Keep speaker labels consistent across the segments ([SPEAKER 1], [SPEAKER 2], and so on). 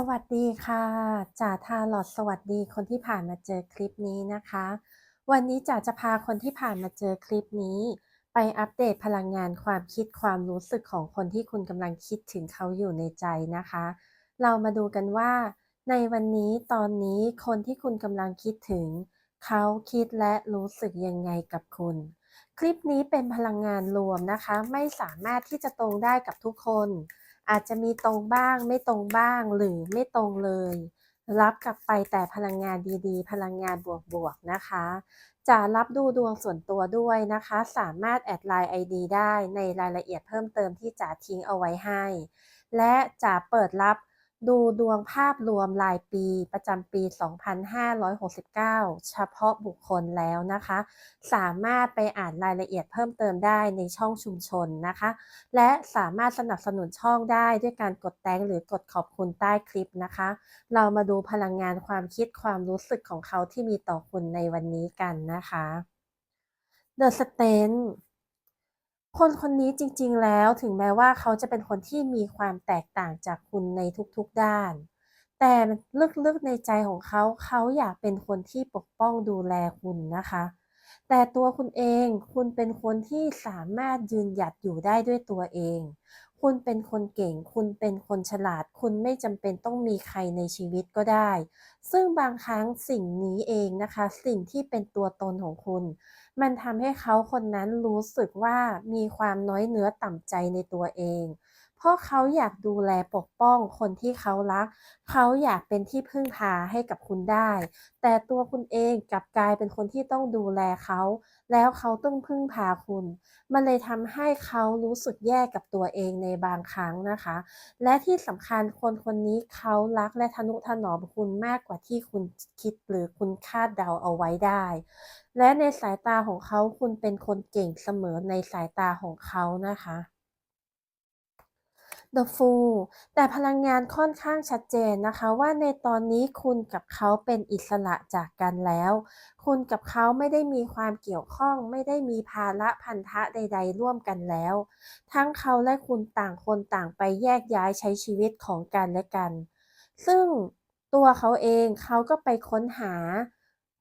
[SPEAKER 1] สวัสดีค่ะจ๋าทาลอตสวัสดีคนที่ผ่านมาเจอคลิปนี้นะคะ วันนี้จ๋าจะพาคนที่ผ่านมาเจอคลิปนี้ ไปอัปเดตพลังงานความคิดความรู้สึกของคนที่คุณกำลังคิดถึงเขาอยู่ในใจนะคะ เรามาดูกันว่า ในวันนี้ตอนนี้คนที่คุณกำลังคิดถึง เขาคิดและรู้สึกยังไงกับคุณ คลิปนี้เป็นพลังงานรวมนะคะ ไม่สามารถที่จะตรงได้กับทุกคน อาจจะมีตรงบ้างไม่ตรงบ้างหรือไม่ตรงเลย รับกลับไปแต่พลังงานดีๆ พลังงานบวกๆนะคะ จะรับดูดวงส่วนตัวด้วยนะคะ สามารถแอดไลน์ ID ได้ในรายละเอียดเพิ่มเติมที่จ๋าทิ้งเอาไว้ให้ และจะเปิดรับ ดูดวงภาพรวมรายปีประจำปี 2569 เฉพาะบุคคลแล้วนะคะ สามารถไปอ่านรายละเอียดเพิ่มเติมได้ในช่องชุมชนนะคะ และสามารถสนับสนุนช่องได้ด้วยการกดแตงหรือกดขอบคุณใต้คลิปนะคะ เรามาดูพลังงานความคิดความรู้สึกของเขาที่มีต่อคุณในวันนี้กันนะคะ The Stand คนคนนี้จริงๆแล้วถึงแม้ว่าเขาจะเป็นคนที่มีความแตกต่างจากคุณในทุกๆด้าน แต่ลึกๆในใจของเขาเขาอยากเป็นคนที่ปกป้องดูแลคุณนะคะ แต่ตัวคุณเองคุณเป็นคนที่สามารถยืนหยัดอยู่ได้ด้วยตัวเอง คุณเป็นคนเก่ง คุณเป็นคนฉลาด คุณไม่จำเป็นต้องมีใครในชีวิตก็ได้ ซึ่งบางครั้งสิ่งนี้เองนะคะ สิ่งที่เป็นตัวตนของคุณ มันทำให้เขาคนนั้นรู้สึกว่ามีความน้อยเนื้อต่ำใจในตัวเอง เพราะเขาอยากดูแลปกป้องคนที่เขารัก เขาอยากเป็นที่พึ่งพาให้กับคุณได้ แต่ตัวคุณเองกลับกลายเป็นคนที่ต้องดูแลเขา แล้วเขาต้องพึ่งพาคุณ มันเลยทำให้เขารู้สึกแย่กับตัวเองในบางครั้งนะคะ และที่สำคัญคนคนนี้เขารักและทนุถนอมคุณมากกว่าที่คุณคิดหรือคุณคาดเดาเอาไว้ได้ และในสายตาของเขาคุณเป็นคนเก่งเสมอในสายตาของเขานะคะ The Fool แต่พลังงานค่อนข้างชัดเจนนะคะว่าในตอนนี้คุณกับเขาเป็นอิสระจากกันแล้ว คุณกับเขาไม่ได้มีความเกี่ยวข้อง ไม่ได้มีภาระพันธะใด ๆ ร่วมกันแล้ว ทั้งเขาและคุณต่างคนต่างไปแยกย้ายใช้ชีวิตของกันและกัน ซึ่งตัวเขาเองเขาก็ไปค้นหา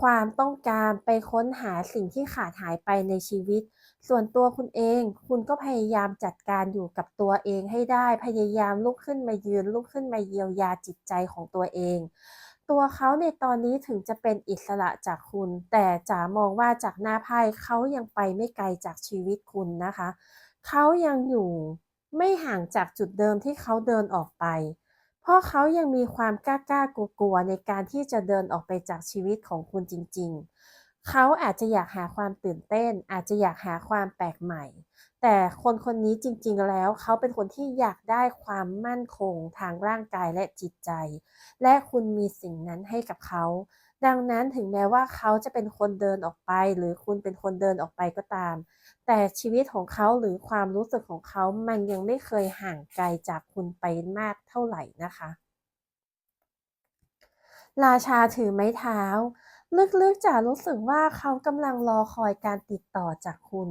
[SPEAKER 1] ความต้องการไปค้นหาสิ่งที่ขาดหายไปในชีวิต ส่วนตัวคุณเอง คุณก็พยายามจัดการอยู่กับตัวเองให้ได้ พยายามลุกขึ้นมายืน ลุกขึ้นมาเยียวยาจิตใจของตัวเอง ตัวเขาในตอนนี้ถึงจะเป็นอิสระจากคุณ แต่จ๋ามองว่าจากหน้าไพ่เขายังไปไม่ไกลจากชีวิตคุณนะคะ เขายังอยู่ไม่ห่างจากจุดเดิมที่เขาเดินออกไป เพราะเขายังมีความกล้ากล้ากลัวๆในการที่จะเดินออกไปจากชีวิตของคุณจริง ๆ เขาอาจจะอยากหาความตื่นเต้น อาจจะอยากหาความแปลกใหม่ แต่คนคนนี้จริงๆแล้ว เขาเป็นคนที่อยากได้ความมั่นคงทางร่างกายและจิตใจ และคุณมีสิ่งนั้นให้กับเขา ดังนั้นถึงแม้ว่าเขาจะเป็นคนเดินออกไป หรือคุณเป็นคนเดินออกไปก็ตาม แต่ชีวิตของเขาหรือความรู้สึกของเขามันยังไม่เคยห่างไกลจากคุณไปมากเท่าไหร่นะคะ ราชาถือไม้เท้า ลึกๆจะรู้สึกว่าเขากำลังรอคอยการติดต่อจากคุณ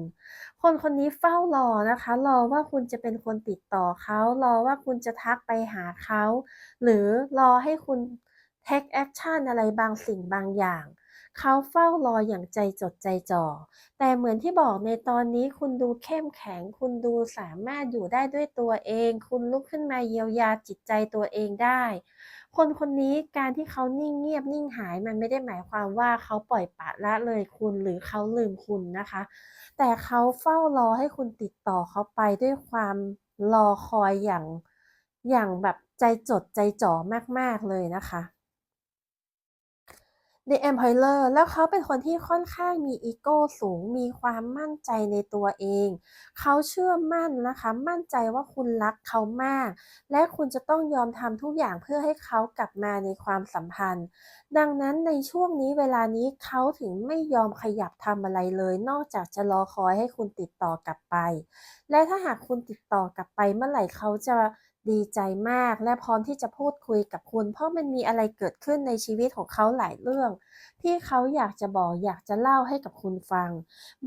[SPEAKER 1] คนคนนี้เฝ้ารอนะคะ รอว่าคุณจะเป็นคนติดต่อเขารอว่าคุณจะทักไปหาเขา หรือรอให้คุณ take action อะไรบางสิ่งบางอย่าง เขาเฝ้ารออย่างใจจดใจจ่อ แต่เหมือนที่บอกในตอนนี้คุณดูเข้มแข็ง คุณดูสามารถอยู่ได้ด้วยตัวเอง คุณลุกขึ้นมาเยียวยาจิตใจตัวเองได้ คนคนนี้การที่เขานิ่งเงียบนิ่งหายมันไม่ได้หมายความว่าเขาปล่อยปละละเลยคุณหรือเขาลืมคุณนะคะ แต่เขาเฝ้ารอให้คุณติดต่อเขาไปด้วยความรอคอยอย่างอย่างแบบใจจดใจจ่อมากๆเลยนะคะ The Empire แล้วเขาเป็นคนที่ค่อนข้างมีอีโก้สูง มีความมั่นใจในตัวเอง เขาเชื่อมั่นนะคะ มั่นใจว่าคุณรักเขามาก และคุณจะต้องยอมทำทุกอย่างเพื่อให้เขากลับมาในความสัมพันธ์ ดังนั้นในช่วงนี้เวลานี้เขาถึงไม่ยอมขยับทำอะไรเลย นอกจากจะรอคอยให้คุณติดต่อ กลับไป และถ้าหากคุณติดต่อกลับไปเมื่อไหร่เขาจะ ดีใจมากและพร้อมที่จะพูดคุยกับคุณ เพราะมันมีอะไรเกิดขึ้นในชีวิตของเขาหลายเรื่อง ที่เขาอยากจะบอกอยากจะเล่าให้กับคุณฟัง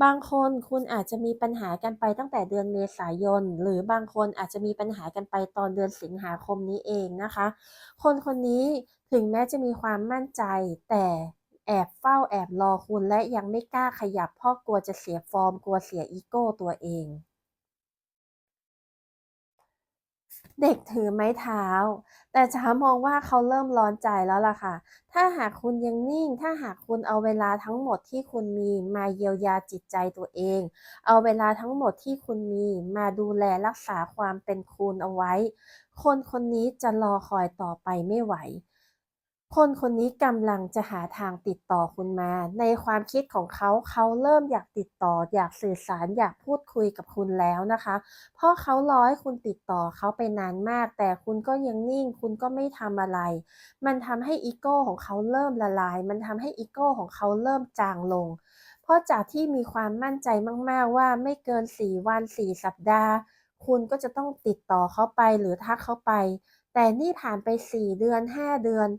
[SPEAKER 1] บางคนคุณอาจจะมีปัญหากันไปตั้งแต่เดือนเมษายน หรือบางคนอาจจะมีปัญหากันไปตอนเดือนสิงหาคมนี้เองนะคะ คนคนนี้ถึงแม้จะมีความมั่นใจแต่แอบเฝ้าแอบรอคุณและยังไม่กล้าขยับเพราะกลัวจะเสียฟอร์ม กลัวเสียอีโก้ตัวเอง เด็กถือไม้เท้า แต่จ๋ามองว่าเขาเริ่มร้อนใจแล้วล่ะค่ะ ถ้าหากคุณยังนิ่ง ถ้าหากคุณเอาเวลาทั้งหมดที่คุณมีมาเยียวยาจิตใจตัวเอง เอาเวลาทั้งหมดที่คุณมีมาดูแลรักษาความเป็นคุณเอาไว้ คนคนนี้จะรอคอยต่อไปไม่ไหว คนคนนี้กำลังจะหาทางติดต่อคุณมา ในความคิดของเขาเขาเริ่มอยากติดต่อ อยากสื่อสารอยากพูดคุยกับคุณแล้วนะคะ เพราะเขารอให้คุณติดต่อเขาไปนานมาก แต่คุณก็ยังนิ่ง คุณก็ไม่ทำอะไร มันทำให้อีโก้ของเขาเริ่มละลาย มันทำให้อีโก้ของเขาเริ่มจางลง เพราะจากที่มีความมั่นใจมากๆว่าไม่เกิน 4 วัน 4 สัปดาห์ คุณก็จะต้องติดต่อเขาไปหรือทักเขาไป แต่นี่ผ่านไป 4 เดือน 5 เดือน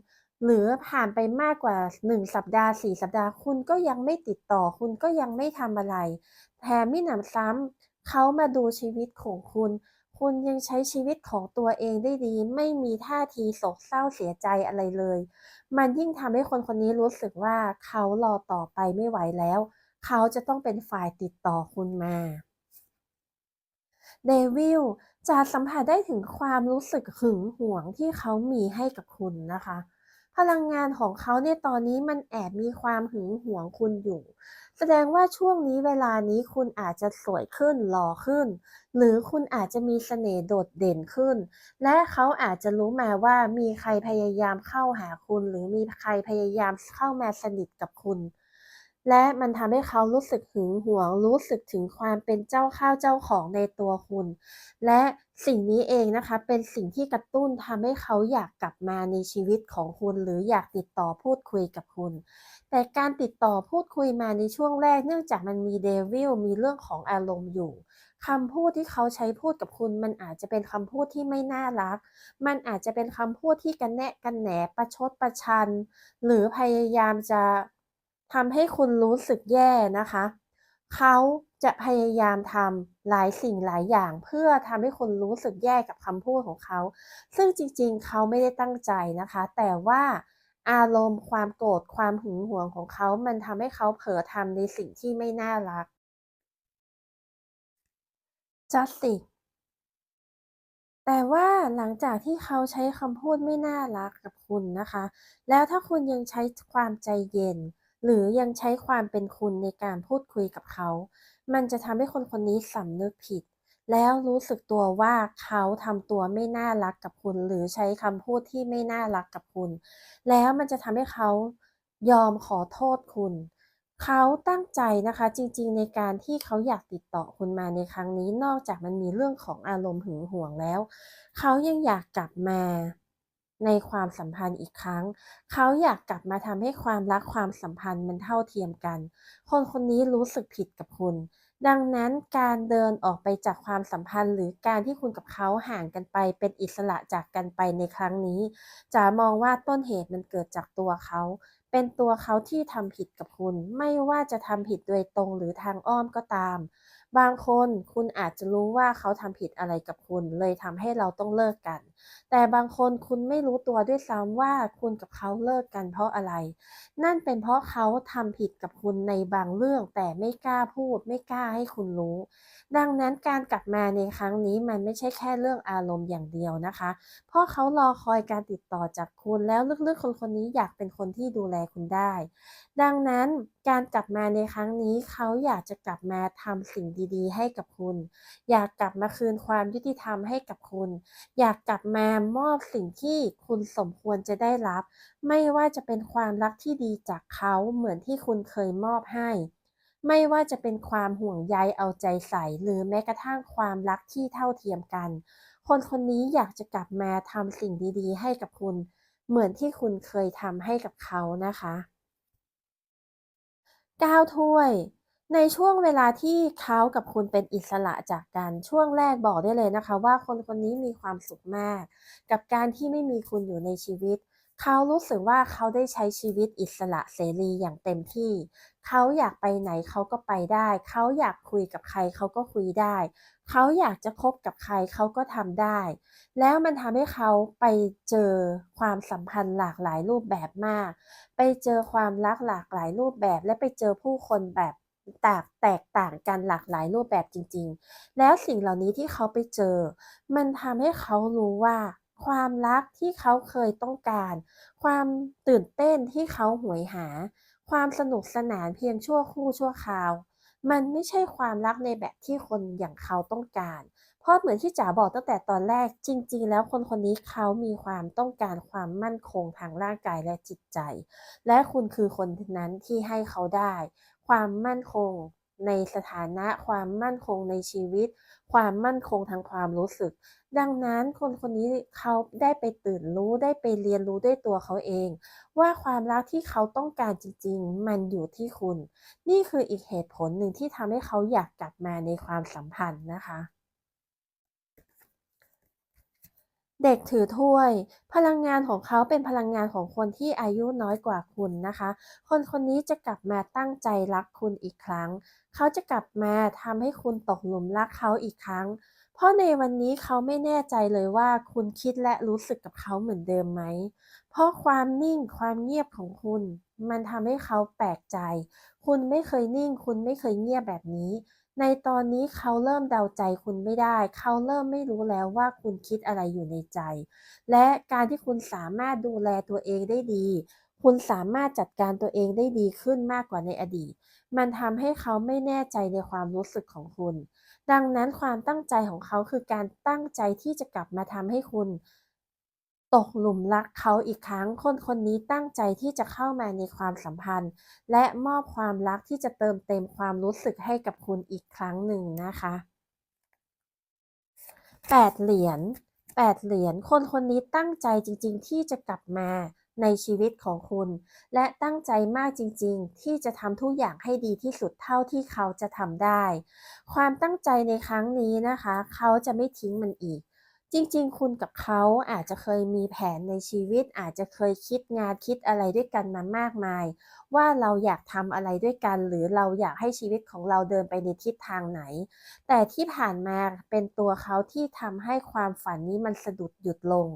[SPEAKER 1] หรือผ่านไปมากกว่า 1 สัปดาห์ 4 สัปดาห์ คุณก็ยังไม่ติดต่อ คุณก็ยังไม่ทำอะไร แถมมิหนำซ้ำเขามาดูชีวิตของคุณ คุณยังใช้ชีวิตของตัวเองได้ดี ไม่มีท่าทีโศกเศร้าเสียใจอะไรเลย มันยิ่งทำให้คนคนนี้รู้สึกว่าเขารอต่อไปไม่ไหวแล้ว เขาจะต้องเป็นฝ่ายติดต่อคุณมาเดวิลจะสัมผัสได้ถึงความรู้สึกหึงหวงที่เขามีให้กับคุณนะคะ พลังงานของเขาในตอนนี้มันแอบมีความหึงหวงคุณอยู่ แสดงว่าช่วงนี้เวลานี้คุณอาจจะสวยขึ้นหล่อขึ้น หรือคุณอาจจะมีเสน่ห์โดดเด่นขึ้น และเขาอาจจะรู้มาว่ามีใครพยายามเข้าหาคุณ หรือมีใครพยายามเข้ามาสนิทกับคุณ และมันทำให้เขารู้สึกหึงหวง รู้สึกถึงความเป็นเจ้าข้าวเจ้าของในตัวคุณ และ สิ่งนี้เองนะคะเป็นสิ่งที่กระตุ้นทำให้เขาอยากกลับมาในชีวิตของคุณ หรืออยากติดต่อพูดคุยกับคุณ แต่การติดต่อพูดคุยมาในช่วงแรก เนื่องจากมันมีเดวิลมีเรื่องของอารมณ์อยู่คำพูดที่เขาใช้พูดกับคุณ มันอาจจะเป็นคำพูดที่ไม่น่ารัก มันอาจจะเป็นคำพูดที่กระแนะกระแหนประชดประชัน หรือพยายามจะทำให้คุณรู้สึกแย่นะคะ เขาจะพยายามทำ หลายสิ่งหลายอย่างเพื่อทำให้คุณรู้สึกแย่กับคำพูดของเขา ซึ่งจริงๆ เขาไม่ได้ตั้งใจนะคะ แต่ว่าอารมณ์ความโกรธความหึงหวงของเขา มันทำให้เขาเผลอทำในสิ่งที่ไม่น่ารัก Justice แต่ว่าหลังจากที่เขาใช้คำพูดไม่น่ารักกับคุณนะคะ แล้วถ้าคุณยังใช้ความใจเย็น หรือยังใช้ความเป็นคุณในการพูดคุยกับเขา มันจะทำให้คนคนนี้สำนึกผิด แล้วรู้สึกตัวว่าเขาทำตัวไม่น่ารักกับคุณ หรือใช้คำพูดที่ไม่น่ารักกับคุณ แล้วมันจะทำให้เขายอมขอโทษคุณ เขาตั้งใจนะคะจริงๆ ในการที่เขาอยากติดต่อคุณมาในครั้งนี้ นอกจากมันมีเรื่องของอารมณ์หึงหวงแล้ว เขายังอยากกลับมา ในความสัมพันธ์อีกครั้ง เขาอยากกลับมาทำให้ความรักความสัมพันธ์มันเท่าเทียมกัน คนคนนี้รู้สึกผิดกับคุณ ดังนั้นการเดินออกไปจากความสัมพันธ์ หรือการที่คุณกับเขาห่างกันไป เป็นอิสระจากกันไปในครั้งนี้จ๋ามองว่าต้นเหตุมันเกิดจากตัวเขา เป็นตัวเขาที่ทำผิดกับคุณ ไม่ว่าจะทำผิดโดยตรงหรือทางอ้อมก็ตาม บางคนคุณอาจจะรู้ว่าเขาทำผิดอะไรกับคุณ เลยทำให้เราต้องเลิกกัน แต่บางคนคุณไม่รู้ตัวด้วยซ้ำว่าคุณกับเขาเลิกกันเพราะอะไร นั่นเป็นเพราะเขาทำผิดกับคุณในบางเรื่อง แต่ไม่กล้าพูด ไม่กล้าให้คุณรู้ ดังนั้นการกลับมาในครั้งนี้มันไม่ใช่แค่เรื่องอารมณ์อย่างเดียวนะคะ เพราะเขารอคอยการติดต่อจากคุณแล้วลึกๆคนคนนี้อยากเป็นคนที่ดูแลคุณได้ ดังนั้นการกลับมาในครั้งนี้เขาอยากจะกลับมาทำสิ่งดีๆ ให้กับคุณ อยากกลับมาคืนความยุติธรรมให้กับคุณ อยากกลับมามอบสิ่งที่คุณสมควรจะได้รับ ไม่ว่าจะเป็นความรักที่ดีจากเขาเหมือนที่คุณเคยมอบให้ ไม่ว่าจะเป็นความห่วงใยเอาใจใส่ หรือแม้กระทั่งความรักที่เท่าเทียมกัน คนคนนี้อยากจะกลับมาทำสิ่งดีๆ ให้กับคุณ เหมือนที่คุณเคยทำให้กับเขานะคะ9ถ้วย ในช่วงเวลาที่เขากับคุณเป็นอิสระจากกันช่วงแรกบอกได้เลยนะคะ ว่าคนคนนี้มีความสุขมาก กับการที่ไม่มีคุณอยู่ในชีวิต เขารู้สึกว่าเขาได้ใช้ชีวิตอิสระเสรีอย่างเต็มที่ เขาอยากไปไหนเขาก็ไปได้ เขาอยากคุยกับใครเขาก็คุยได้ เขาอยากจะคบกับใครเขาก็ทำได้ แล้วมันทำให้เขาไปเจอความสัมพันธ์หลากหลายรูปแบบมาก ไปเจอความรักหลากหลายรูปแบบ และไปเจอผู้คนแบบ แตกแตกต่างกันหลากหลายรูปแบบจริงๆ แล้วสิ่งเหล่านี้ที่เขาไปเจอ มันทำให้เขารู้ว่า ความรักที่เขาเคยต้องการ ความตื่นเต้นที่เขาหวยหา ความสนุกสนานเพียงชั่วครู่ชั่วคราว มันไม่ใช่ความรักในแบบที่คนอย่างเขาต้องการ เพราะเหมือนที่จ๋าบอกตั้งแต่ตอนแรกจริง ๆ แล้วคนคนนี้เขามีความต้องการความมั่นคงทางร่างกายและจิตใจ และคุณคือคนนั้นที่ให้เขาได้ ความมั่นคงในสถานะความมั่นคงในชีวิต ความมั่นคงทางความรู้สึก ดังนั้นคนคนนี้เขาได้ไปตื่นรู้ได้ไปเรียนรู้ด้วยตัวเขาเอง ว่าความรักที่เขาต้องการจริง ๆ มันอยู่ที่คุณ นี่คืออีกเหตุผลหนึ่งที่ทำให้เขาอยากกลับมาในความสัมพันธ์นะคะ เด็กถือถ้วย พลังงานของเขาเป็นพลังงานของคนที่อายุน้อยกว่าคุณนะคะ คนคนนี้จะกลับมาตั้งใจรักคุณอีกครั้ง เขาจะกลับมาทำให้คุณตกหลุมรักเขาอีกครั้ง เพราะในวันนี้เขาไม่แน่ใจเลยว่าคุณคิดและรู้สึกกับเขาเหมือนเดิมไหม เพราะความนิ่งความเงียบของคุณ มันทำให้เขาแปลกใจ คุณไม่เคยนิ่ง คุณไม่เคยเงียบแบบนี้ ในตอนนี้เขาเริ่มเดาใจคุณไม่ได้ เขาเริ่มไม่รู้แล้วว่าคุณคิดอะไรอยู่ในใจ และการที่คุณสามารถดูแลตัวเองได้ดี คุณสามารถจัดการตัวเองได้ดีขึ้นมากกว่าในอดีต มันทำให้เขาไม่แน่ใจในความรู้สึกของคุณ ดังนั้นความตั้งใจของเขาคือการตั้งใจที่จะกลับมาทำให้คุณ ตกหลุมรักเขาอีกครั้ง คนคนนี้ตั้งใจที่จะเข้ามาในความสัมพันธ์ และมอบความรักที่จะเติมเต็มความรู้สึกให้กับคุณอีกครั้งหนึ่งนะคะ8เหรียญ8เหรียญคนคนนี้ตั้งใจจริง ๆ ที่จะกลับมาในชีวิตของคุณ และตั้งใจมากจริง ๆ ที่จะทำทุกอย่างให้ดีที่สุดเท่าที่เขาจะทำได้ ความตั้งใจในครั้งนี้นะคะ เขาจะไม่ทิ้งมันอีก จริงๆ คุณกับเขาอาจจะเคยมีแผนในชีวิต อาจจะเคยคิดงานคิดอะไรด้วยกันมามากมาย ว่าเราอยากทำอะไรด้วยกัน หรือเราอยากให้ชีวิตของเราเดินไปในทิศทางไหน แต่ที่ผ่านมาเป็นตัวเขาที่ทำให้ความฝันนี้มันสะดุดหยุดลง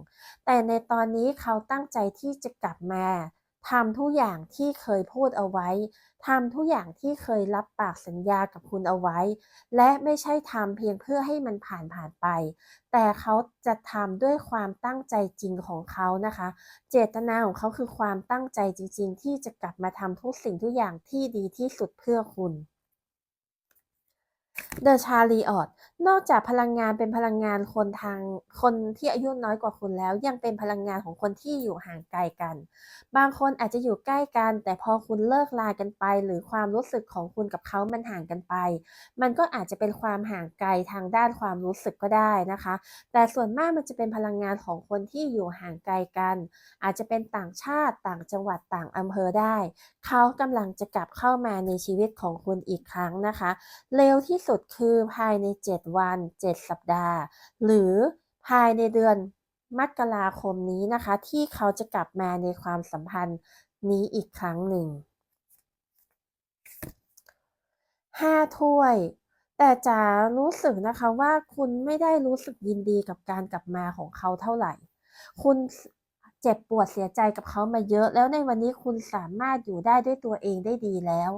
[SPEAKER 1] แต่ในตอนนี้เขาตั้งใจที่จะกลับมา ทำทุกอย่างที่เคยพูดเอาไว้ทำทุกอย่างที่เคยรับปากสัญญากับคุณเอาไว้ และไม่ใช่ทำเพียงเพื่อให้มันผ่านผ่านไป แต่เขาจะทำด้วยความตั้งใจจริงของเขานะคะ เจตนาของเขาคือความตั้งใจจริง ๆ ที่จะกลับมาทำทุกสิ่งทุกอย่างที่ดีที่สุดเพื่อคุณ The Chariot นอกจากพลังงานเป็นพลังงานคนทางคนที่อายุน้อยกว่าคุณแล้ว ยังเป็นพลังงานของคนที่อยู่ห่างไกลกัน บางคนอาจจะอยู่ใกล้กัน แต่พอคุณเลิกลากันไป หรือความรู้สึกของคุณกับเขามันห่างกันไป มันก็อาจจะเป็นความห่างไกลทางด้านความรู้สึกก็ได้นะคะ แต่ส่วนมากมันจะเป็นพลังงานของคนที่อยู่ห่างไกลกัน อาจจะเป็นต่างชาติต่างจังหวัดต่างอำเภอได้ เขากำลังจะกลับเข้ามาในชีวิตของคุณอีกครั้งนะคะ เร็วที่สุดคือภายใน 7วัน 7 สัปดาห์ หรือภายในเดือนมกราคมนี้นะคะ ที่เขาจะกลับมาในความสัมพันธ์นี้อีกครั้งหนึ่ง 5 ถ้วย แต่จ๋ารู้สึกนะคะว่าคุณไม่ได้รู้สึกยินดีกับการกลับมาของเขาเท่าไหร่ คุณเจ็บปวดเสียใจกับเขามาเยอะ แล้วในวันนี้คุณสามารถอยู่ได้ด้วยตัวเองได้ดีแล้ว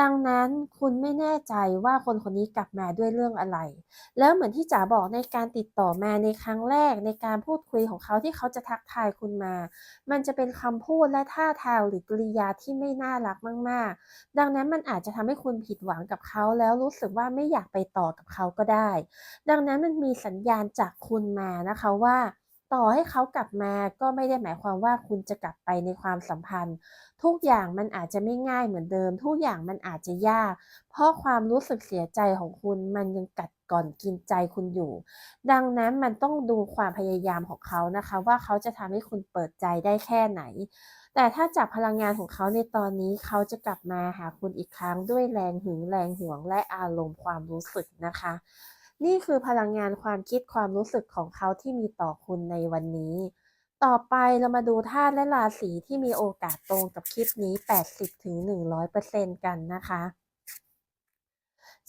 [SPEAKER 1] ดังนั้นคุณไม่แน่ใจว่าคนคนนี้กลับมาด้วยเรื่องอะไร แล้วเหมือนที่จ๋าบอกในการติดต่อมาในครั้งแรกในการพูดคุยของเขาที่เขาจะทักทายคุณมา มันจะเป็นคำพูดและท่าทางหรือกริยาที่ไม่น่ารักมาก ๆ ดังนั้นมันอาจจะทำให้คุณผิดหวังกับเขาแล้วรู้สึกว่าไม่อยากไปต่อกับเขาก็ได้ ดังนั้นมันมีสัญญาณจากคุณมานะคะว่า ต่อให้เขากลับมาก็ไม่ได้หมายความว่าคุณจะกลับไปในความสัมพันธ์ ทุกอย่างมันอาจจะไม่ง่ายเหมือนเดิม ทุกอย่างมันอาจจะยาก เพราะความรู้สึกเสียใจของคุณมันยังกัดก่อนกินใจคุณอยู่ ดังนั้นมันต้องดูความพยายามของเขานะคะ ว่าเขาจะทำให้คุณเปิดใจได้แค่ไหน แต่ถ้าจากพลังงานของเขาในตอนนี้เขาจะกลับมาหาคุณอีกครั้งด้วยแรงหึงแรงหวงและอารมณ์ความรู้สึกนะคะ นี่คือพลังงานความคิดความรู้สึกของเขาที่มีต่อคุณในวันนี้ ต่อไปเรามาดูธาตุและราศีที่มีโอกาสตรงกับคลิปนี้ 80-100%กันนะคะ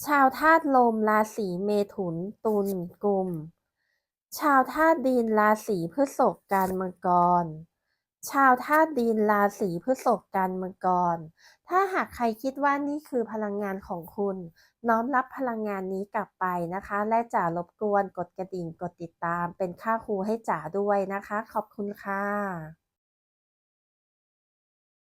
[SPEAKER 1] ชาวธาตุลมราศีเมถุน ตุลกุม ชาวธาตุดินราศีพฤษภกันมังกรชาวธาตุดินราศีพฤษภกันมังกร ถ้าหากใครคิดว่านี่คือพลังงานของคุณ น้อมรับพลังงานนี้กลับไปนะคะ และจ๋ารบกวนกดกระดิ่งกดติดตามเป็นค่าครูให้จ๋าด้วยนะคะ ขอบคุณค่ะ